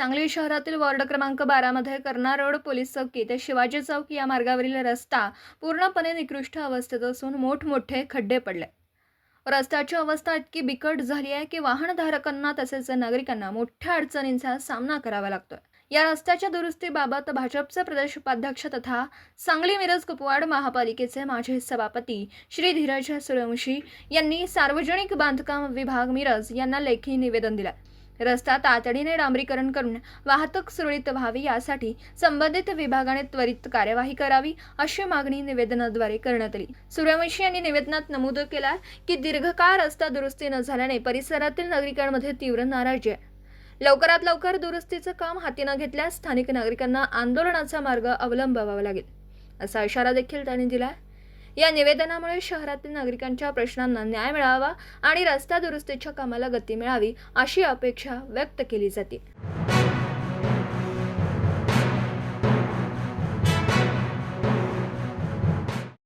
सांगली शहरातील वॉर्ड क्रमांक बारामध्ये कर्ना रोड पोलीस चौकी ते शिवाजी चौक या मार्गावरील रस्ता पूर्णपणे निकृष्ट अवस्थेत असून मोठमोठे खड्डे पडले. रस्त्याची अवस्था इतकी बिकट झाली आहे की वाहनधारकांना तसेच नागरिकांना मोठ्या अडचणींचा सामना करावा लागतोय. या रस्त्याच्या दुरुस्तीबाबत भाजपचे प्रदेश उपाध्यक्ष तथा सांगली मिरज कुपवाड महापालिकेचे माजी सभापती श्री धीरज सूर्यवंशी यांनी सार्वजनिक बांधकाम विभाग मिरज यांना लेखी निवेदन दिलं रस्ता तातडीने डांबरीकरण करून वाहतूक सुरळीत व्हावी यासाठी संबंधित विभागाने त्वरित कार्यवाही करावी अशी मागणी निवेदनाद्वारे करण्यात आली. सूर्यवंशी यांनी निवेदनात नमूद केला की दीर्घकाळ रस्ता दुरुस्ती न झाल्याने परिसरातील नागरिकांमध्ये तीव्र नाराजी आहे. लवकरात लवकर दुरुस्तीचं काम हाती न घेतल्यास स्थानिक नागरिकांना आंदोलनाचा मार्ग अवलंबावा लागेल असा इशारा देखील त्यांनी दिला या निवेदनामुळे शहरातील नागरिकांच्या प्रश्नांना न्याय मिळावा आणि रस्ता दुरुस्तीच्या कामाला गती मिळावी अशी अपेक्षा व्यक्त केली जाते.